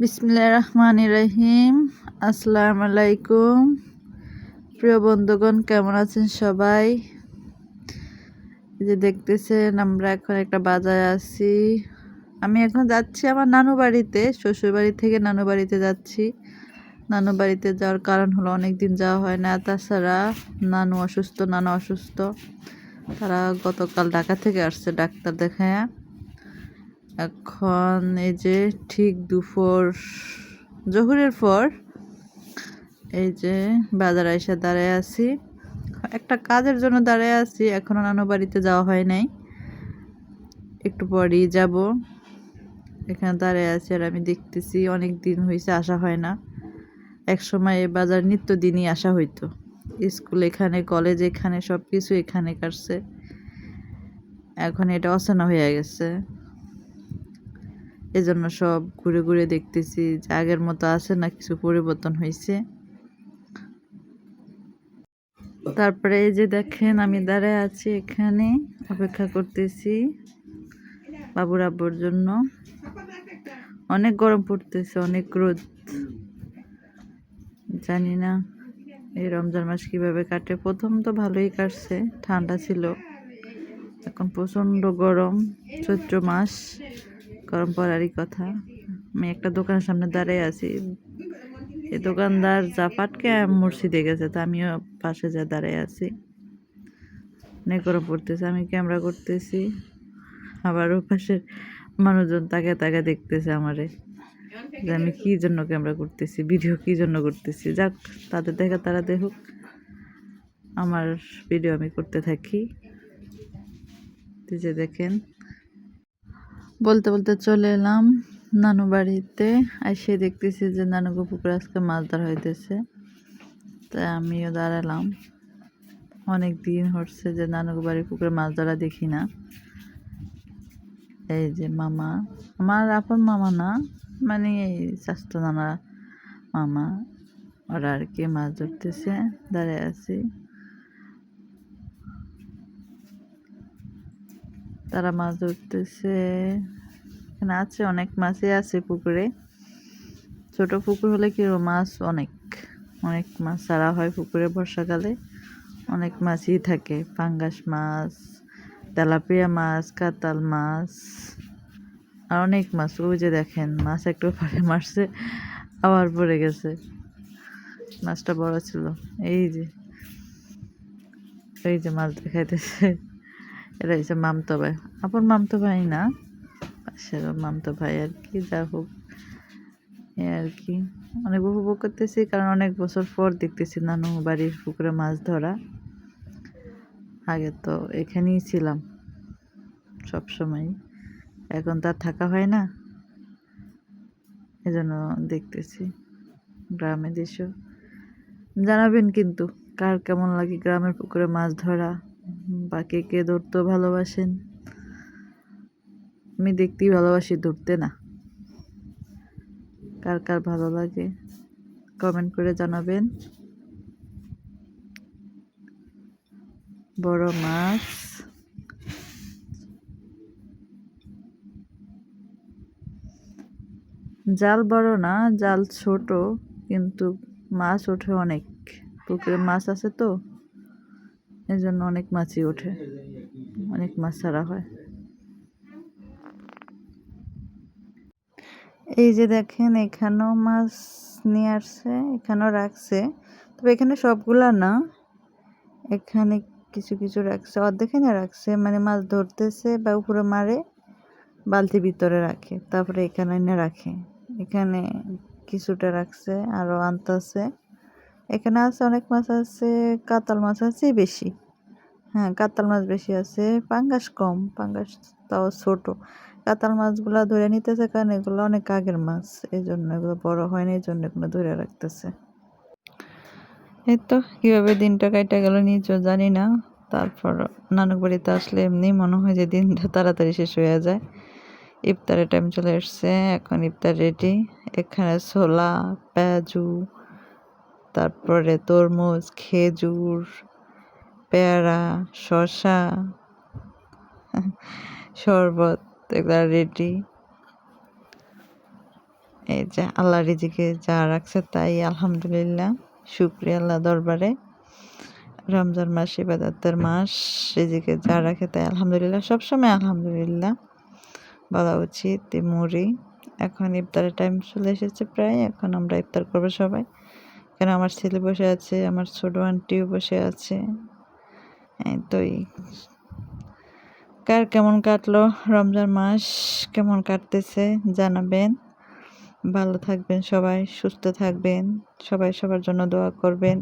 বিসমিল্লাহ রহমান রহিম। আসসালামু আলাইকুম প্রিয় বন্ধুগণ, কেমন আছেন সবাই? যে দেখতেছেন, আমরা এখন একটা বাজারে আছি। আমি এখন যাচ্ছি আমার নানু বাড়িতে শ্বশুর বাড়ি থেকে নানু বাড়িতে যাচ্ছি। নানু বাড়িতে যাওয়ার কারণ হলো অনেক দিন যাওয়া হয় না। তাছাড়া নানু অসুস্থ নানু অসুস্থ। তারা গতকাল ঢাকা থেকে আসছে ডাক্তার দেখায়। এখন এই যে ঠিক দুপুর, জহুরের পর এই যে বাজার আইসা দাঁড়ায় আছি। একটা কাজের জন্য দাঁড়ায় আছি, এখনও নানু বাড়িতে যাওয়া হয় নাই। একটু পরেই যাব। এখানে দাঁড়ায় আছি আর আমি দেখতেছি অনেক দিন হয়েছে আসা হয় না। এক সময় এই বাজার নিত্যদিনই আসা হইতো। স্কুল এখানে, কলেজ এখানে সব কিছু এখানে কাটছে। এখন এটা অচেনা হয়ে গেছে। এজন্য সব ঘুরে ঘুরে দেখতেছি যে আগের মতো আছে না কিছু পরিবর্তন হয়েছে তারপরে এই যে দেখেন আমি দাঁড়ায় আছি এখানে, অপেক্ষা করতেছি বাবুর আব্বুর জন্য। অনেক গরম পড়তেছে, অনেক রোদ। জানি না এই রমজান মাস কীভাবে কাটে। প্রথম তো ভালোই কাটছে, ঠান্ডা ছিল। এখন প্রচণ্ড গরম, চৈত্র মাস। গরম পড়ারই কথা। আমি একটা দোকানের সামনে দাঁড়িয়ে আছি। এই দোকানদার যা পাটকে মুর্শিদে গেছে, তা আমিও পাশে যা দাঁড়িয়ে আছি। অনেক গরম পড়তেছে, আমি ক্যামেরা করতেছি। আবার ও পাশের মানুষজন তাকে তাকে দেখতেছে আমারে। যে আমি কী জন্য ক্যামেরা করতেছি, ভিডিও কী জন্য করতেছি। যাক, তাদের দেখা তারা দেখুক। আমার ভিডিও আমি করতে থাকি। যে দেখেন বলতে বলতে চলে এলাম নানু বাড়িতে। এসে দেখতেছি যে নানুকে পুকুরে আজকে মাছ ধরা হইতেছে। তাই আমিও দাঁড়ালাম। অনেক দিন হচ্ছে যে নানুকে বাড়ির পুকুরে মাছ ধরা দেখি না। এই যে মামা। আমার আপন মামা না মানে এই স্বাস্থ্য নানা মামা। ওরা আর কি মাছ ধরতেছে। দাঁড়িয়ে আছি। তারা মাছ ধরতেছে। এখানে আছে অনেক মাছই আছে পুকুরে। ছোট পুকুর হলে কি মাছ অনেক অনেক মাছ ছাড়া হয় পুকুরে বর্ষাকালে। অনেক মাছই থাকে, পাঙ্গাস মাছ, তেলাপিয়া মাছ কাতাল মাছ, আর অনেক মাছ। ওই যে দেখেন, মাছ একটু পরে মারছে, আবার পড়ে গেছে। মাছটা বড় ছিল। এই যে এই যে মাছ দেখাইতেছে। এটা হচ্ছে মামতো ভাই। আপন মামতো ভাই না পাশের মামতো ভাই আর কি, যা হোক। এ আর কি। অনেক উপভোগ করতেছি, কারণ অনেক বছর পর দেখতেছি নানু বাড়ির পুকুরে মাছ ধরা। আগে তো এখানেই ছিলাম, সব সময়। এখন তার থাকা হয় না, এজন্য দেখতেছি গ্রামে দেশ জানাবেন কিন্তু কার কেমন লাগে গ্রামের পুকুরে মাছ ধরা। বা কে কে ধরতেও ভালোবাসেন। আমি দেখতেই ভালোবাসি ধরতে না। কার কার ভালো লাগে কমেন্ট করে জানাবেন। বড় মাছ। জাল বড় না, জাল ছোট, কিন্তু মাছ ওঠে অনেক। পুকুরে মাছ আছে তো? এই জন্য অনেক মাছই ওঠে। অনেক মাছ ছাড়া হয়। এই যে দেখেন, এখানেও মাছ নিয়ে আসছে, এখানেও রাখছে। তবে এখানে সবগুলা না, এখানে কিছু কিছু রাখছে অর্ধেকখানে রাখছে। মানে মাছ ধরতেছে বা উপরে মারে, বালতি ভিতরে রাখে, তারপরে এখানে এনে রাখে। এখানে কিছুটা রাখছে আরও আনতেছে এখানে আছে অনেক মাছ আছে, কাতাল মাছ আছে বেশি। হ্যাঁ কাতাল মাছ বেশি আছে, পাঙ্গাস কম, পাঙ্গাস তাও ছোট। কাতাল মাছগুলো ধরে নিতেছে কারণ এগুলো অনেক আগের মাছ এই জন্য এগুলো বড় হয় না এই জন্য এগুলো ধরে রাখতেছে। এই তো, কীভাবে দিনটা কাইটা গেল নিজেও জানি না। তারপর নানক বাড়িতে আসলে এমনি মনে হয় যে দিনটা তাড়াতাড়ি শেষ হয়ে যায়। ইফতারের টাইম চলে এসছে, এখন ইফতার রেডি এখানে ছোলা, পেঁয়াজু তারপরে তরমুজ, খেজুর, পেয়ারা শশা শরবত, এগুলো রেডি এই যে আল্লাহ রিজিকে যা রাখছে তাই আলহামদুলিল্লাহ, শুক্রিয়া আল্লাহ দরবারে। রমজান মাস, ইবাদতের মাস, রিজিকে যা রাখে তাই আলহামদুলিল্লাহ, সবসময় আলহামদুলিল্লাহ। বলা উচিত মুড়ি এখন ইফতারের টাইম চলে এসেছে প্রায়, এখন আমরা ইফতার করব সবাই। কেন আমার ছেলে বসে আছে? আমার ছোট আন্টিও বসে আছে। তোই তো কার কেমন কাটলো রমজান মাস? কেমন কাটতেছে? জানাবেন। ভালো থাকবেন সবাই, সুস্থ থাকবেন। সবাই সবার জন্য দোয়া করবেন।